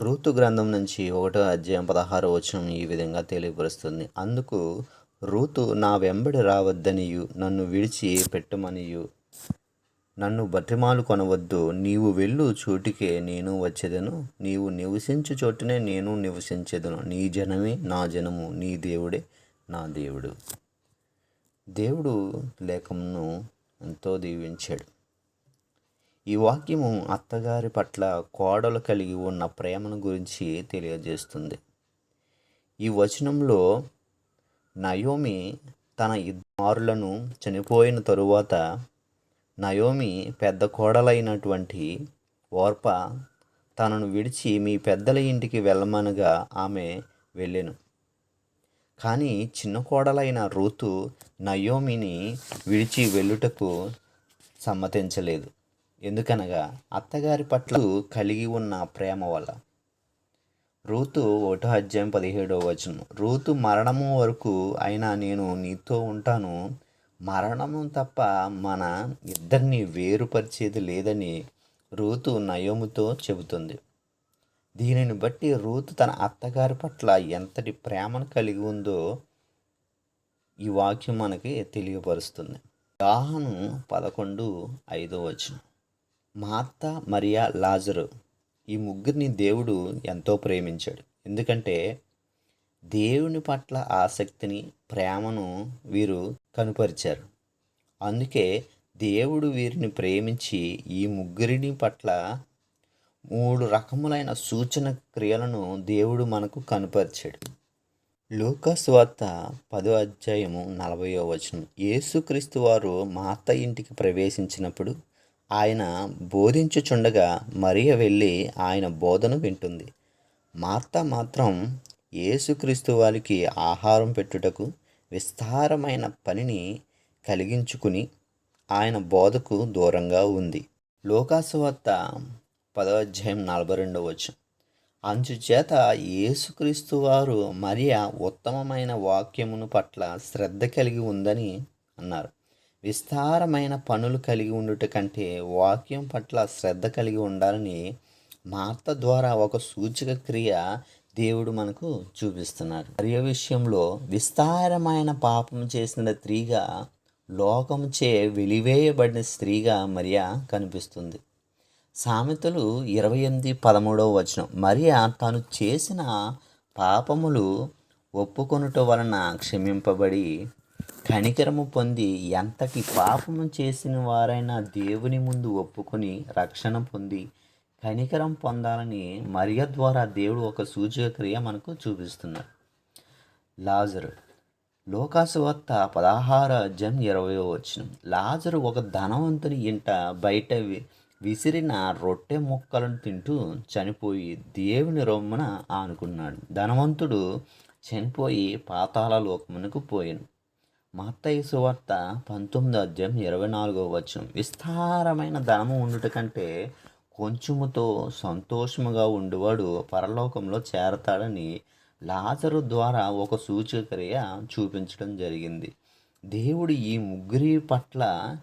Ruth గ్రంథం నుంచి ఒకటో అధ్యాయం పదహారో వచనం ఈ విధంగా తెలియపరుస్తుంది. అందుకు రూతు నా వెంబడి రావద్దనియు నన్ను విడిచి పెట్టమనియు నన్ను బతిమాలు కొనవద్దు. నీవు వెళ్ళు చోటికే నేను వచ్చేదను. నీవు నివసించు చోటునే నేను నివసించేదను. నీ జనమే నా జనము నీ దేవుడే నా దేవుడు. దేవుడు లేఖమును ఎంతో దీవించాడు. ఈ వాక్యము అత్తగారి పట్ల కోడలు కలిగి ఉన్న ప్రేమను గురించి తెలియజేస్తుంది. ఈ వచనంలో నయోమి తన ఇద్దరులను చనిపోయిన తరువాత నయోమి పెద్ద కోడలైనటువంటి ఓర్ప తనను విడిచి మీ పెద్దల ఇంటికి వెళ్ళమనగా ఆమె వెళ్ళెను. కానీ చిన్న కోడలైన రూతు నయోమిని విడిచి వెళ్ళుటకు సమ్మతించలేదు. ఎందుకనగా అత్తగారి పట్ల కలిగి ఉన్న ప్రేమ వల్ల. రూతు ఒకటో అధ్యాయం పదిహేడో వచనం. రూతు మరణము వరకు అయినా నేను నీతో ఉంటాను. మరణము తప్ప మన ఇద్దరిని వేరుపరిచేది లేదని రూతు నయోముతో చెబుతుంది. దీనిని బట్టి రూతు తన అత్తగారి పట్ల ఎంతటి ప్రేమను కలిగి ఉందో ఈ వాక్యం మనకి తెలియపరుస్తుంది. దాహను పదకొండు ఐదో వచనం. మార్త మరియా లాజరు ఈ ముగ్గురిని దేవుడు ఎంతో ప్రేమించాడు. ఎందుకంటే దేవుని పట్ల ఆసక్తిని ప్రేమను వీరు కనుపరిచారు. అందుకే దేవుడు వీరిని ప్రేమించి ఈ ముగ్గురిని పట్ల మూడు రకములైన సూచన క్రియలను దేవుడు మనకు కనుపరిచాడు. లూకాసు వార్త పదో అధ్యాయము నలభయో వచనం. యేసుక్రీస్తు వారు మాత ఇంటికి ప్రవేశించినప్పుడు ఆయన బోధించుచుండగా మరియ వెళ్ళి ఆయన బోధను వింటుంది. మార్త మాత్రం యేసుక్రీస్తు వారికి ఆహారం పెట్టుటకు విస్తారమైన పనిని కలిగించుకుని ఆయన బోధకు దూరంగా ఉంది. లోకాసువార్త పదవ అధ్యాయం నలభై రెండవ వచ్చు అంచుచేత యేసుక్రీస్తు వారు మరియ ఉత్తమమైన వాక్యమును పట్ల శ్రద్ధ కలిగి ఉందని అన్నారు. విస్తారమైన పనులు కలిగి ఉండుట కంటే వాక్యం పట్ల శ్రద్ధ కలిగి ఉండాలని మార్త ద్వారా ఒక సూచక క్రియ దేవుడు మనకు చూపిస్తున్నారు మరియ విషయంలో విస్తారమైన పాపం చేసిన స్త్రీగా లోకముచే వెలివేయబడిన స్త్రీగా మరియా కనిపిస్తుంది. సామెతలు ఇరవై ఎనిమిది పదమూడవ వచనం. మరియా తాను చేసిన పాపములు ఒప్పుకొనుట వలన క్షమింపబడి కనికరము పొంది ఎంతటి పాపము చేసిన వారైనా దేవుని ముందు ఒప్పుకొని రక్షణ పొంది కనికరం పొందాలని మరియ ద్వారా దేవుడు ఒక సూచక క్రియ మనకు చూపిస్తున్నాడు. లాజరు లోకాసు వార్త పదహారు అధ్యాయం ఇరవై వచ్చిన లాజరు ఒక ధనవంతుని ఇంట బయట విసిరిన రొట్టె ముక్కలను తింటూ చనిపోయి దేవుని రొమ్మన ఆనుకున్నాడు. ధనవంతుడు చనిపోయి పాతాళ లోకమునకు పోయాను మత్తయి సువార్త పంతొమ్మిదో అధ్యాయం ఇరవై నాలుగో వచనం. విస్తారమైన ధనము ఉండుట కంటే కొంచెముతో సంతోషముగా ఉండువాడు పరలోకంలో చేరతాడని లాజరు ద్వారా ఒక సూచక్రియ చూపించడం జరిగింది. దేవుడు ఈ ముగ్గురి పట్ల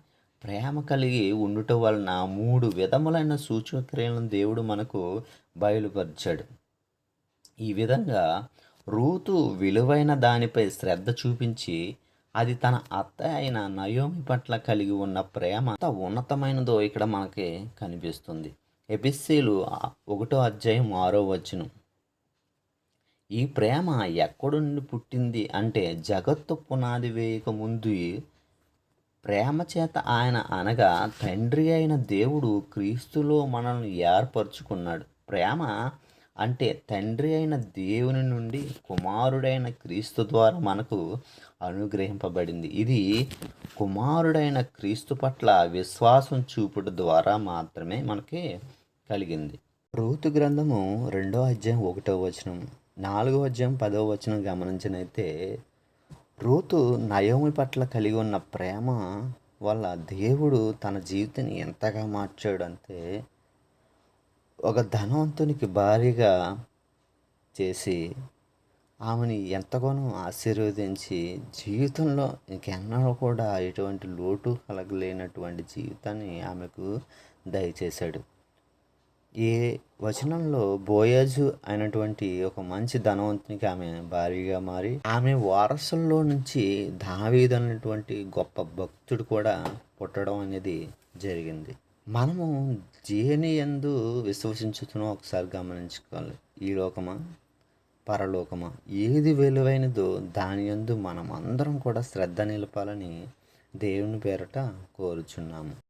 ప్రేమ కలిగి ఉండుట వలన మూడు విధములైన సూచక్రియలను దేవుడు మనకు బయలుపరిచాడు. ఈ విధంగా రూతు విలువైన దానిపై శ్రద్ధ చూపించి అది తన అత్త అయిన నయోమి పట్ల కలిగి ఉన్న ప్రేమ అంత ఉన్నతమైనదో ఇక్కడ మనకి కనిపిస్తుంది. ఎపిస్సీలు ఒకటో అధ్యాయం ఆరో వచ్చును ఈ ప్రేమ ఎక్కడి నుండి పుట్టింది అంటే జగత్తు పునాది వేయక ముందు ప్రేమ చేత ఆయన అనగా తండ్రి అయిన దేవుడు క్రీస్తులో మనల్ని ఏర్పరచుకున్నాడు. ప్రేమ అంటే తండ్రి అయిన దేవుని నుండి కుమారుడైన క్రీస్తు ద్వారా మనకు అనుగ్రహింపబడింది. ఇది కుమారుడైన క్రీస్తు పట్ల విశ్వాసం చూపుట ద్వారా మాత్రమే మనకి కలిగింది. రూతు గ్రంథము రెండో అధ్యాయం ఒకటో వచనం నాలుగో అధ్యాయం పదో వచనం గమనించినైతే రూతు నయోమి పట్ల కలిగి ఉన్న ప్రేమ వల్ల దేవుడు తన జీవితాన్ని ఎంతగా మార్చాడు అంటే ఒక ధనవంతునికి భారీగా చేసి ఆమెని ఎంతగానో ఆశీర్వదించి జీవితంలో ఇంకెన్నడూ కూడా ఎటువంటి లోటు కలగలేనటువంటి జీవితాన్ని ఆమెకు దయచేశాడు. ఈ వచనంలో బోయాజు అయినటువంటి ఒక మంచి ధనవంతునికి ఆమె భారీగా మారి ఆమె వారసుల్లో నుంచి దావీదు అనేటువంటి గొప్ప భక్తుడు కూడా పుట్టడం అనేది జరిగింది. మనము దేని ఎందు విశ్వసించుతున్నాం ఒకసారి గమనించుకోవాలి. ఈ లోకమా? పరలోకమా? ఏది విలువైనదో దాని యందు మనం అందరం కూడా శ్రద్ధ నిలపాలని దేవుని పేరట కోరుచున్నాము.